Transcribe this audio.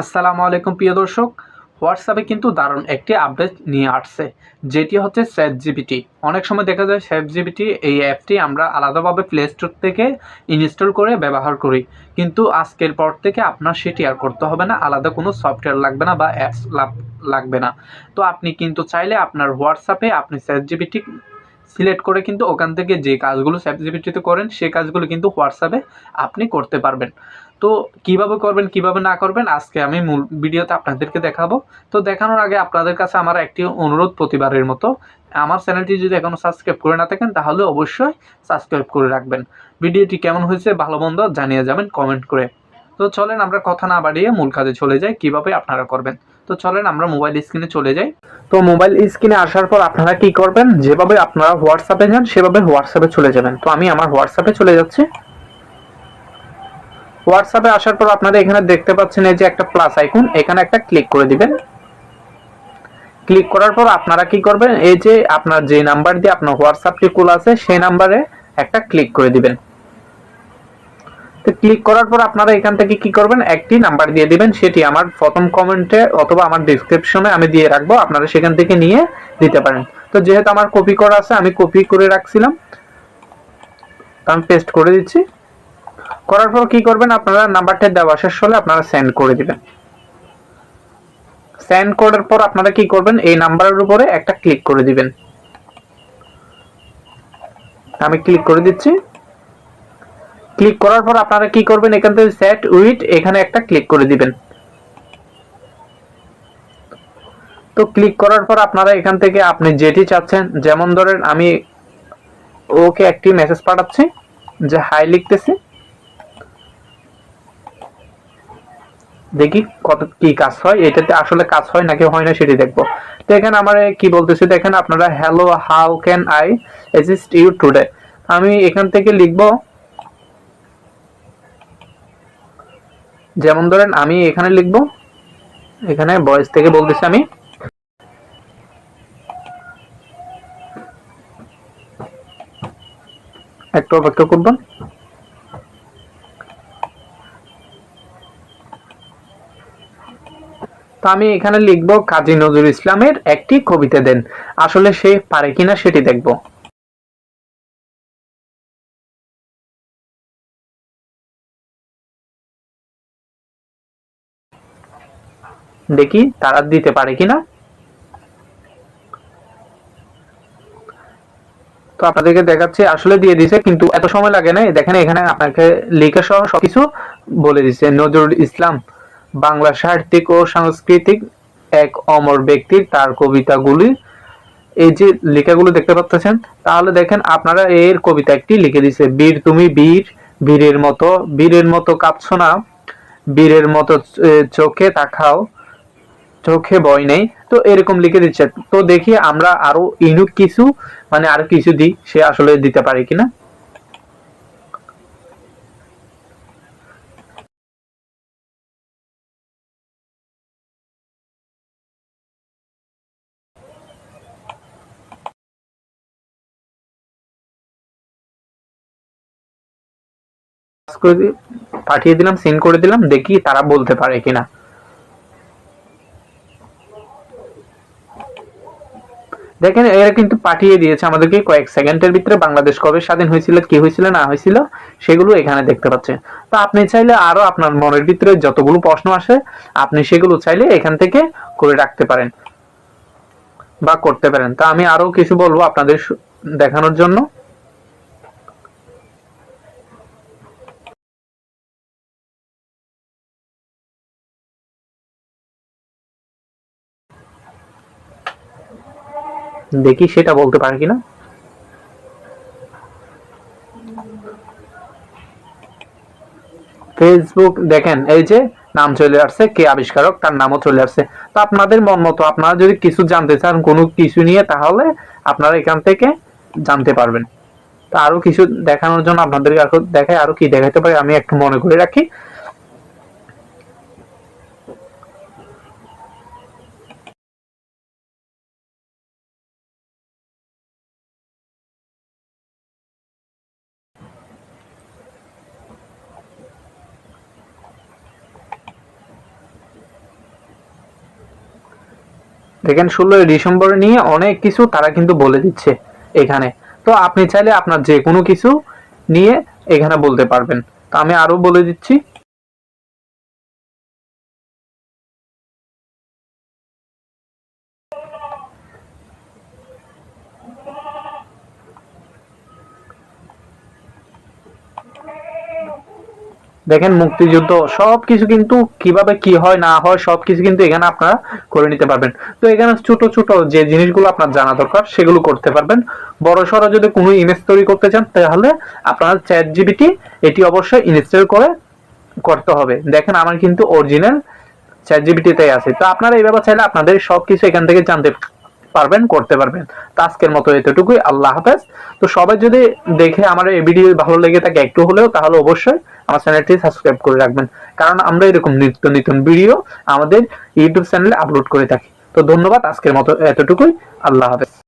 আসসালামু আলাইকুম, প্রিয় দর্শক। হোয়াটসঅ্যাপে কিন্তু দারুণ একটি আপডেট নিয়ে আসছে, যেটি হচ্ছে স্যাট জিবিটি অনেক সময় দেখা যায় স্যাট জিবিটি এই অ্যাপটি আমরা আলাদাভাবে প্লে স্টোর থেকে ইনস্টল করে ব্যবহার করি। কিন্তু আজকের পর থেকে আপনার সেটি আর করতে হবে না, আলাদা কোনো সফটওয়্যার লাগবে না বা অ্যাপস লাগবে না। তো আপনি কিন্তু চাইলে আপনার হোয়াটসঅ্যাপে আপনি স্যাট জিবিটি সিলেক্ট করে কিন্তু ওখান থেকে যে কাজগুলো চ্যাটজিপিটিতে করেন সেই কাজগুলো কিন্তু হোয়াটসঅ্যাপে আপনি করতে পারবেন। তো কীভাবে করবেন, কীভাবে না করবেন, আজকে আমি মূল ভিডিওতে আপনাদেরকে দেখাবো। তো দেখানোর আগে আপনাদের কাছে আমার একটি অনুরোধ প্রতিবারের মতো। আমার চ্যানেলটি যদি এখনও সাবস্ক্রাইব করে না থাকেন, তাহলে অবশ্যই সাবস্ক্রাইব করে রাখবেন। ভিডিওটি কেমন হয়েছে, ভালো মন্দ জানিয়ে যাবেন কমেন্ট করে। তো চলেন আমরা কথা না বাড়িয়ে মূল কাজে চলে যাই, কীভাবে আপনারা করবেন। তো চলেন আমরা মোবাইল স্ক্রিনে চলে যাই। তো মোবাইল স্ক্রিনে আসার পর আপনারা কি করবেন? যেভাবে আপনারা হোয়াটসঅ্যাপে যান, সেভাবে হোয়াটসঅ্যাপে চলে যাবেন। তো আমি আমার হোয়াটসঅ্যাপে চলে যাচ্ছি। হোয়াটসঅ্যাপে আসার পর আপনারা এখানে দেখতে পাচ্ছেন এই যে একটা প্লাস আইকন এখানে একটা ক্লিক করে দিবেন। ক্লিক করার পর আপনারা কি করবেন? এই যে আপনার যে নাম্বার দিয়ে আপনার হোয়াটসঅ্যাপটি খোলা আছে, সেই নাম্বারে একটা ক্লিক করে দিবেন। তো ক্লিক করার পর আপনারা এখান থেকে কি করবেন? একটি নাম্বার দিয়ে দিবেন, সেটি আমার প্রথম কমেন্টে অথবা আমার ডিসক্রিপশনে আমি দিয়ে রাখব, আপনারা সেখান থেকে নিয়ে দিতে পারেন। তো যেহেতু আমার কপি করা আছে, আমি কপি করে রাখছিলাম। আমি পেস্ট করে দিচ্ছি। করার পর কি করবেন? আপনারা নাম্বারটা দেওয়া শেষ হলে আপনারা সেন্ড করে দিবেন। সেন্ড করার পর আপনারা কি করবেন? এই নাম্বারের উপরে একটা ক্লিক করে দিবেন। আমি ক্লিক করে দিচ্ছি। ক্লিক করার পর আপনারা কি করবেন? এখান থেকে সেট উইথ এখানে একটা ক্লিক করে দিবেন। তো ক্লিক করার পর আপনারা এখান থেকে আপনি যেটি চাচ্ছেন, যেমন ধরেন আমি ওকে একটি মেসেজ পাঠাচ্ছি যে হাই লিখতেছি। দেখি কত, কি কাজ হয়? এটাতে আসলে কাজ হয় নাকি হয় না সেটি দেখব। তো এখানে আমার কি বলতেছি, দেখেন আপনারা hello how can I assist you today আমি এখান থেকে লিখব যেমন ধরেন আমি এখানে লিখব, এখানে বয়স থেকে বলতেছি আমি। একটু অপেক্ষা করবেন। তো আমি এখানে লিখব কাজী নজরুল ইসলামের একটি কবিতা দেন। আসলে সে পারে কিনা সেটি দেখব। দেখি তারা দিতে পারে কিনা। তো আপনাদেরকে দেখাচ্ছে, আসলে দিয়ে দিছে, কিন্তু এত সময় লাগে না দেখেন এখানে আপনাকে লিখে সহ সবকিছু বলে দিছে। নজরুল ইসলাম, বাংলা সাহিত্যিক ও সাংস্কৃতিক এক অমর ব্যক্তির তার কবিতাগুলি। এই যে লেখাগুলো দেখতে পাচ্ছেন, তাহলে দেখেন আপনারা এর কবিতা একটি লিখে দিছে। বীর তুমি বীর, বীরের মতো বীরের মতো কাঁপছো না, বীরের মতো চোখে তাকাও চোখে ভয় নেই। তো এরকম লিখে দিচ্ছে। তো দেখি আমরা আরও ইনুক কিছু মানে আরও কিছু দিই, সে আসলে দিতে পারে কিনা। পাঠিয়ে দিলাম সেন্ড করে দিলাম, দেখি তারা বলতে পারে কিনা। দেখেন, এরা কিন্তু পাঠিয়ে দিয়েছে আমাদেরকে কয়েক সেকেন্ডের ভিতরে বাংলাদেশ কবে স্বাধীন হয়েছিল, কি হয়েছিল, না হয়েছিল, সেগুলো এখানে দেখতে পাচ্ছেন। তো আপনি চাইলে আরও আপনার মনের ভিতরে যতগুলো প্রশ্ন আসে, আপনি সেগুলো চাইলে এখান থেকে করে রাখতে পারেন বা করতে পারেন। তা আমি আরও কিছু বলব আপনাদের দেখানোর জন্য। দেখি সেটা বলতে পারে কিনা। ফেসবুক দেখেন, এই যে নাম চলে আসছে, কে আবিষ্কারক, তার নামও চলে আসছে। তো আপনাদের মন মতো, আপনারা যদি কিছু জানতে চান, কোনো কিছু নিয়ে, তাহলে আপনারা এখান থেকে জানতে পারবেন। তো আরও কিছু দেখানোর জন্য আপনাদেরকে দেখায় আরও কি দেখাতে পারি, আমি একটু মনে করে রাখি। দেখেন, ষোলোই ডিসেম্বর নিয়ে অনেক কিছু তারা কিন্তু বলে দিচ্ছে এখানে। তো আপনি চাইলে আপনার যে কোনো কিছু নিয়ে এখানে বলতে পারবেন। তো আমি আরও বলে দিচ্ছি দেখেন মুক্তিযুদ্ধ, সবকিছু কিন্তু কীভাবে কি হয়, না হয়, সবকিছু কিন্তু এখানে আপনারা করে নিতে পারবেন। তো এখানে ছোট ছোট যে জিনিসগুলো আপনার জানা দরকার, সেগুলো করতে পারবেন। বড় সড়ো যদি কোনো ইমেজ তৈরি করতে চান, তাহলে আপনার চ্যাট জিবিটি এটি অবশ্যই ইনস্টল করে করতে হবে। দেখেন আমার কিন্তু অরিজিনাল চ্যাট জিবিটিতে আছে। তো আপনারা এইভাবে চাইলে আপনাদের সবকিছু এখান থেকে জানতে পারবেন, করতে পারবেন। তো আজকের মতো এতটুকুই। আল্লাহ হাফেজ। তো সবাই যদি দেখে আমার এই ভিডিও ভালো লেগে থাকে, একটু হলেও, তাহলে অবশ্যই আমার চ্যানেলটি সাবস্ক্রাইব করে রাখবেন। কারণ আমরা এরকম নিত্য নতুন ভিডিও আমাদের ইউটিউব চ্যানেলে আপলোড করে থাকি। তো ধন্যবাদ আজকের মতো এতটুকুই। আল্লাহ হাফেজ।